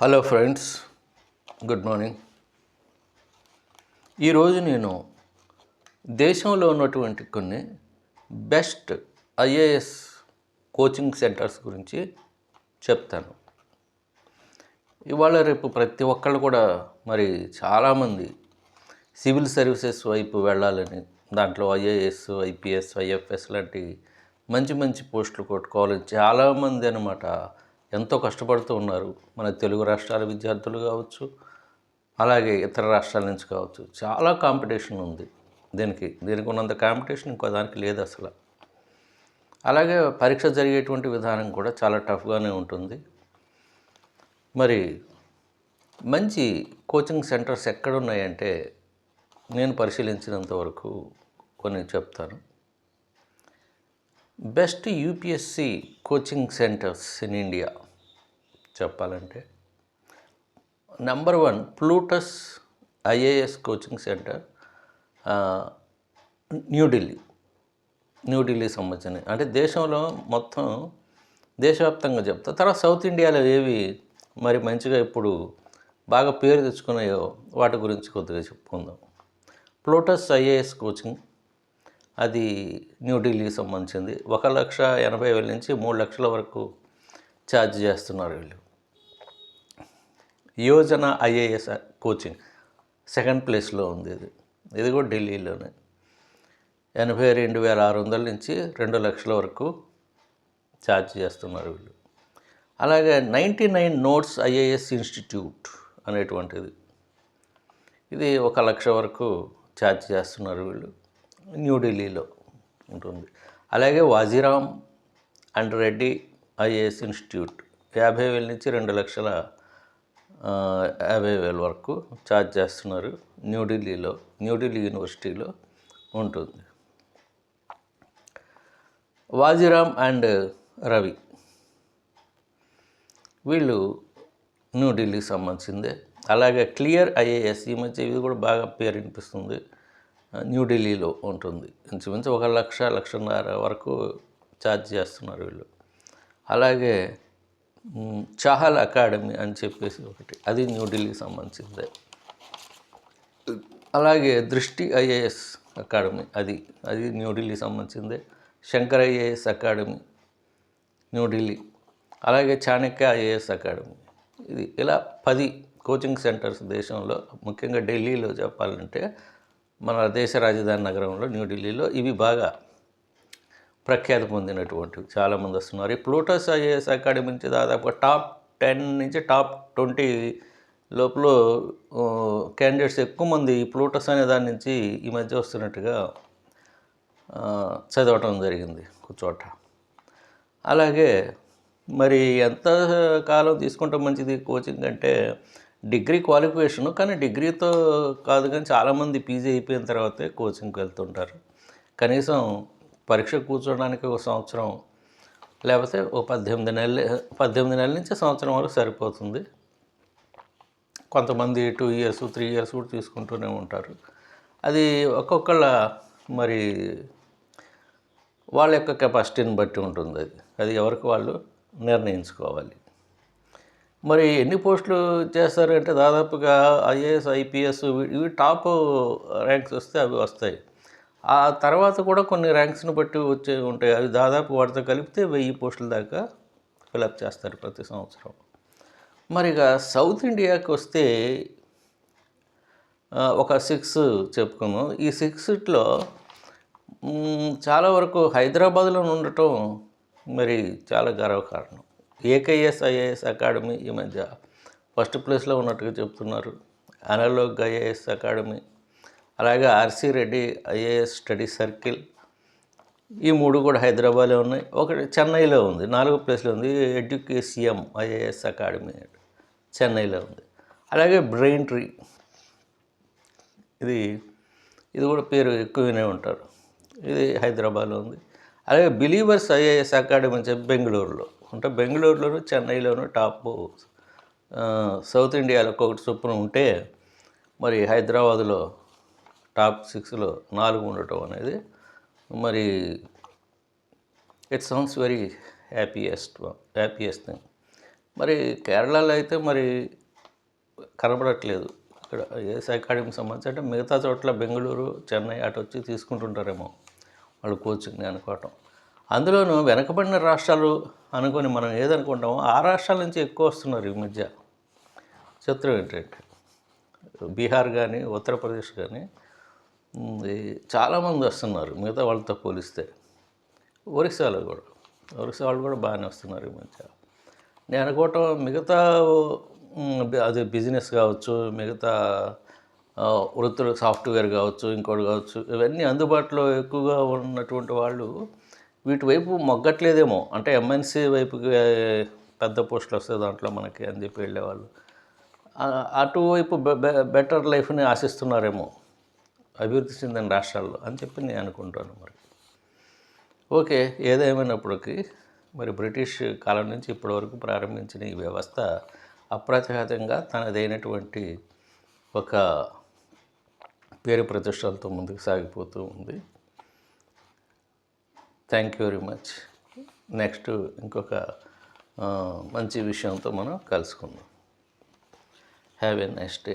Hello friends good morning ఈరోజు నేను దేశంలో ఉన్నటువంటి కొన్ని బెస్ట్ ఐఏఎస్ కోచింగ్ సెంటర్స్ గురించి చెప్తాను. ఇవాళ రేపు ప్రతి ఒక్కళ్ళు కూడా మరి చాలామంది సివిల్ సర్వీసెస్ వైపు వెళ్ళాలని దాంట్లో ఐఏఎస్ ఐపీఎస్ ఐఎఫ్ఎస్ లాంటి మంచి మంచి పోస్టులు కొట్టుకోవాలని చాలామంది అనమాట ఎంతో కష్టపడుతూ ఉన్నారు. మన తెలుగు రాష్ట్రాల విద్యార్థులు కావచ్చు అలాగే ఇతర రాష్ట్రాల నుంచి కావచ్చు. చాలా కాంపిటీషన్ ఉంది దీనికి. దీనికి ఉన్నంత కాంపిటీషన్ ఇంకో దానికి లేదు అసలు. అలాగే పరీక్ష జరిగేటువంటి విధానం కూడా చాలా టఫ్గానే ఉంటుంది. మరి మంచి కోచింగ్ సెంటర్స్ ఎక్కడ ఉన్నాయంటే నేను పరిశీలించినంత వరకు కొన్ని చెప్తాను. Best UPSC coaching centres in India చెప్పాలంటే. Number one Plutus IAS coaching centre New Delhi New Delhi సంబంధించిన అంటే దేశంలో మొత్తం దేశవ్యాప్తంగా చెప్తా. తర్వాత సౌత్ ఇండియాలో ఏవి మరి మంచిగా ఇప్పుడు బాగా పేరు తెచ్చుకున్నాయో వాటి గురించి కొద్దిగా చెప్పుకుందాం. ప్లూటస్ ఐఏఎస్ కోచింగ్ అది న్యూఢిల్లీకి సంబంధించింది. ఒక లక్ష ఎనభై వేల నుంచి మూడు లక్షల వరకు ఛార్జ్ చేస్తున్నారు వీళ్ళు. యోజన ఐఏఎస్ కోచింగ్ సెకండ్ ప్లేస్లో ఉంది ఇది. ఇది కూడా ఢిల్లీలోనే. ఎనభై రెండు వేల ఆరు వందల నుంచి రెండు లక్షల వరకు ఛార్జ్ చేస్తున్నారు వీళ్ళు. అలాగే ninety nine notes IAS institute అనేటువంటిది. ఇది ఒక లక్ష వరకు ఛార్జ్ చేస్తున్నారు వీళ్ళు. న్యూఢిల్లీలో ఉంటుంది. అలాగే Vajiram and Reddy IAS institute యాభై వేల నుంచి రెండు లక్షల యాభై వేల వరకు ఛార్జ్ చేస్తున్నారు న్యూఢిల్లీలో న్యూఢిల్లీ యూనివర్సిటీలో ఉంటుంది. వాజీరామ్ అండ్ రవి వీళ్ళు న్యూఢిల్లీకి సంబంధించిందే. అలాగే క్లియర్ ఐఏఎస్ ఈ మధ్య ఇది కూడా బాగా పేరు వినిపిస్తుంది. న్యూఢిల్లీలో ఉంటుంది. ఇంచుమించు ఒక లక్ష లక్షన్నర వరకు ఛార్జ్ చేస్తున్నారు వీళ్ళు. అలాగే చహల్ అకాడమీ అని చెప్పేసి ఒకటి అది న్యూఢిల్లీకి సంబంధించిందే. అలాగే దృష్టి ఐఏఎస్ అకాడమీ అది అది న్యూఢిల్లీకి సంబంధించిందే. Shankar IAS academy New Delhi. అలాగే చాణక్య ఐఏఎస్ అకాడమీ. ఇది ఇలా పది కోచింగ్ సెంటర్స్ దేశంలో ముఖ్యంగా ఢిల్లీలో చెప్పాలంటే మన దేశ రాజధాని నగరంలో న్యూఢిల్లీలో ఇవి బాగా ప్రఖ్యాతి పొందినటువంటివి. చాలామంది వస్తున్నారు. ఈ ప్లూటస్ ఐఏఎస్ అకాడమీ నుంచి దాదాపు టాప్ టెన్ నుంచి టాప్ ట్వంటీ లోపల క్యాండిడేట్స్ ఎక్కువ మంది ఈ ప్లూటస్ అనే దాని నుంచి ఈ మధ్య వస్తున్నట్టుగా చదవటం జరిగింది కూర్చోట. అలాగే మరి ఎంత కాలం తీసుకుంటే మంచిది? కోచింగ్ అంటే డిగ్రీ క్వాలిఫికేషన్ కానీ డిగ్రీతో కాదు కానీ చాలామంది పీజీ అయిపోయిన తర్వాతే కోచింగ్కి వెళ్తుంటారు. కనీసం పరీక్ష కూర్చోడానికి ఒక సంవత్సరం లేకపోతే ఓ పద్దెనిమిది నెలలు పద్దెనిమిది నెలల నుంచి సంవత్సరం వరకు సరిపోతుంది. కొంతమంది టూ ఇయర్స్ త్రీ ఇయర్స్ కూడా తీసుకుంటూనే ఉంటారు. అది ఒక్కొక్కళ్ళ మరి వాళ్ళ యొక్క కెపాసిటీని బట్టి ఉంటుంది అది. అది ఎవరికి వాళ్ళు నిర్ణయించుకోవాలి. మరి ఎన్ని పోస్టులు చేస్తారంటే దాదాపుగా ఐఏఎస్ ఐపీఎస్ ఇవి టాప్ ర్యాంక్స్ వస్తే అవి వస్తాయి. ఆ తర్వాత కూడా కొన్ని ర్యాంక్స్ని బట్టి వచ్చే ఉంటాయి. అవి దాదాపు వాటితో కలిపితే వెయ్యి పోస్టుల దాకా ఫిలప్ చేస్తారు ప్రతి సంవత్సరం. మరి ఇక సౌత్ ఇండియాకి వస్తే ఒక సిక్స్ చెప్పుకున్నాం ఈ సిక్స్లో చాలా వరకు హైదరాబాద్లో ఉండటం మరి చాలా గర్వకారణం. ఏకేఎస్ ఐఏఎస్ అకాడమీ ఈ మధ్య ఫస్ట్ ప్లేస్లో ఉన్నట్టుగా చెప్తున్నారు. అనలోగ్ ఐఏఎస్ అకాడమీ అలాగే RC Reddy IAS study circle. ఈ మూడు కూడా హైదరాబాద్లో ఉన్నాయి. ఒకటి చెన్నైలో ఉంది. నాలుగో ప్లేస్లో ఉంది. ఎడ్యుకేసియం ఐఏఎస్ అకాడమీ చెన్నైలో ఉంది. అలాగే బ్రెయిన్ ట్రీ. ఇది ఇది కూడా పేరు ఎక్కువ వినే ఉంటారు. ఇది హైదరాబాద్లో ఉంది. అలాగే బిలీవర్స్ ఐఏఎస్ అకాడమీ అని చెప్పి బెంగళూరులో. అంటే బెంగళూరులోను చెన్నైలోను టాప్ సౌత్ ఇండియాలో ఒక్కొక్కటి చొప్పున ఉంటే మరి హైదరాబాదులో టాప్ సిక్స్లో నాలుగు ఉండటం అనేది మరి it sounds very happiest happiest thing మరి కేరళలో అయితే మరి కనబడట్లేదు. ఇక్కడ ఐఏఎస్ అకాడమీకి సంబంధించి అంటే మిగతా చోట్ల బెంగళూరు చెన్నై అటు వచ్చి తీసుకుంటుంటారేమో వాళ్ళు కోచింగ్ అనుకోవటం. అందులోనూ వెనకబడిన రాష్ట్రాలు అనుకొని మనం ఏదనుకుంటామో ఆ రాష్ట్రాల నుంచి ఎక్కువ వస్తున్నారు ఈ మధ్య. చిత్రం ఏంటంటే బీహార్ కానీ ఉత్తరప్రదేశ్ కానీ చాలామంది వస్తున్నారు. మిగతా వాళ్ళతో పోలిస్తే ఒరిస్సాలో కూడా. ఒరిస్సా వాళ్ళు కూడా బాగానే వస్తున్నారు ఈ మధ్య. నేను అనుకోవటం మిగతా అది బిజినెస్ కావచ్చు మిగతా వృత్తులు సాఫ్ట్వేర్ కావచ్చు ఇంకోటి కావచ్చు ఇవన్నీ అందుబాటులో ఎక్కువగా ఉన్నటువంటి వాళ్ళు వీటి వైపు మొగ్గట్లేదేమో. అంటే ఎంఎన్సీ వైపుకి పెద్ద పోస్టులు వస్తాయి దాంట్లో మనకి అని చెప్పి వెళ్ళేవాళ్ళు. అటువైపు బె- బె- బెటర్ లైఫ్ని ఆశిస్తున్నారేమో అభివృద్ధి చెందిన రాష్ట్రాల్లో అని చెప్పి నేను అనుకుంటాను మరి. ఓకే ఏదేమైనప్పటికీ మరి బ్రిటిష్ కాలం నుంచి ఇప్పటివరకు ప్రారంభించిన ఈ వ్యవస్థ అప్రతిహతంగా తనదైనటువంటి ఒక పేరు ప్రతిష్టలతో ముందుకు సాగిపోతూ ఉంది. Thank you very much next ఇంకొక మంచి విషయంతో మనం కలుసుకుందాం. Have a next day